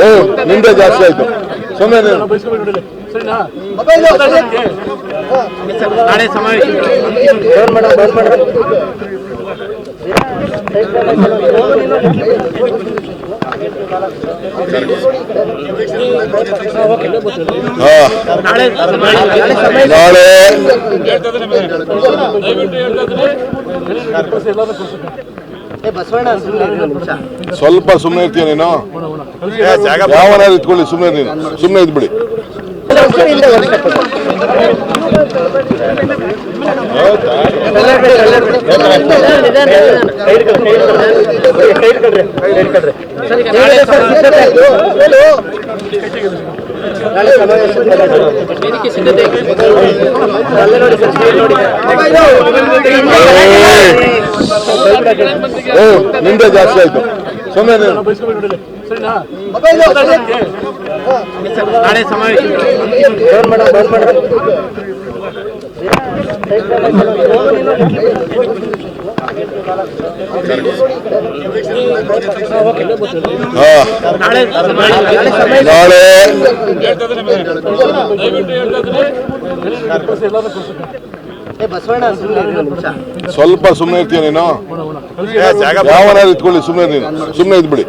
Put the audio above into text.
ಏ ನಿಂದೆ ಜಾಸ್ತಿ ಆಯ್ತು ನಾಳೆ ಸಮಾವೇಶ ಹಾ ನಾಳೆ ಸಮಾವೇಶ. ನಾಳೆ. ಸ್ವಲ್ಪ ಸುಮ್ಮನೆ ಇರ್ತೀಯ ನೀನು? ಯಾವನಾದ್ರು ಇಟ್ಕೊಳ್ಳಿ ಸುಮ್ಮನೆ ನೀನು ಸುಮ್ಮನೆ ಇದ್ಬಿಡಿ. ನಿಂದೆ ಜಾಸ್ತಿ ಆಯ್ತು. ಸುಮ್ಮನೆ ನೀನು ನಾಳೆ ಸಮಾವೇಶ ಹಾ ನಾಳೆ ಸಮಾವೇಶ ನಾಳೆ ಸ್ವಲ್ಪ ಸುಮ್ಮನೆ ಇರ್ತೀಯ ನೀನು? ಯಾವನಾದ್ರು ಇಟ್ಕೊಳ್ಳಿ ಸುಮ್ಮನೆ ನೀನು. ಸುಮ್ಮನೆ ಇದ್ಬಿಡಿ.